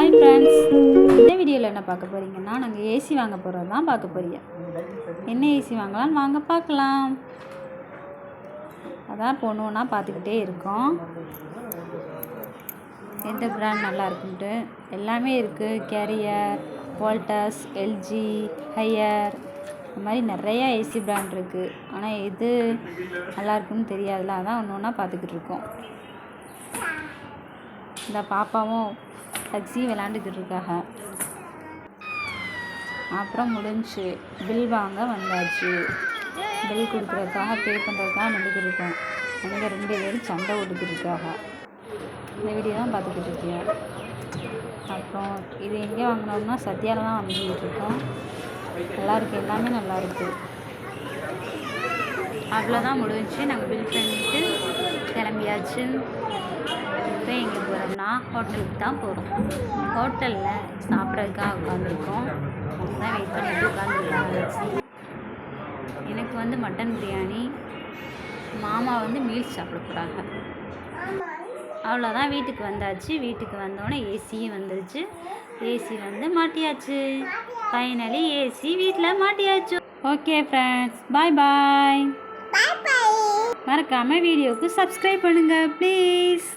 Hi friends இந்த வீடியோவில் என்ன பார்க்க போகிறீங்கன்னா நாங்கள் ஏசி வாங்க போகிறது தான் பார்க்க போகிறீங்க என்ன ஏசி வாங்கலாம்னு வாங்க பார்க்கலாம். அதான் பொண்ணு ஒன்றா பார்த்துக்கிட்டே இருக்கோம். எந்த ப்ராண்ட் நல்லா இருக்குன்ட்டு? எல்லாமே இருக்குது கேரியர் வோல்டஸ் எல்ஜி ஹையர் இந்த மாதிரி நிறையா ஏசி பிராண்ட் இருக்குது ஆனால் எது நல்லாயிருக்குன்னு தெரியாதுல அதான் ஒன்று ஒன்றா பார்த்துக்கிட்டு இருக்கோம். இந்த பாப்பாவும் டக்ஸி விளாண்டுக்கிட்டு இருக்காங்க அப்புறம் முடிஞ்சு பில் வாங்க வந்தாச்சு. பில் கொடுக்குறதுக்காக பே பண்ணுறதுக்காக நின்றுக்கிட்டு இருக்கோம் அங்கே ரெண்டு பேரும் சண்டை ஓட்டுக்கிட்டு இந்த வீடியோ தான் பார்த்துக்கிட்டு இருக்கேன் அப்புறம் இது எங்கே வாங்கினோம்னா சத்யாவில் தான் வாங்கிக்கிட்டு இருக்கோம் நல்லாயிருக்கு எல்லாமே நல்லாயிருக்கு அவ்வளோதான் முடிஞ்சு நாங்கள் பில் பண்ணிட்டு கிளம்பியாச்சு. எங்கே போகிறோம்னா ஹோட்டலுக்கு தான் போகிறோம் ஹோட்டலில் சாப்பிட்றதுக்காக உட்காந்துருக்கோம். அதான் வெயிட் பண்ணிட்டு உட்காந்துருக்காங்க எனக்கு வந்து மட்டன் பிரியாணி மாமா வந்து மீல்ஸ் சாப்பிட போகிறாங்க அவ்வளோதான் வீட்டுக்கு வந்தாச்சு. வீட்டுக்கு வந்தோடனே ஏசியும் வந்துருச்சு. ஏசி வந்து மாட்டியாச்சு. ஃபைனலி ஏசி வீட்டில் மாட்டியாச்சு. ஓகே ஃப்ரெண்ட்ஸ் பாய் பாய் மறக்காமல் வீடியோவுக்கு சப்ஸ்கிரைப் பண்ணுங்கள் ப்ளீஸ்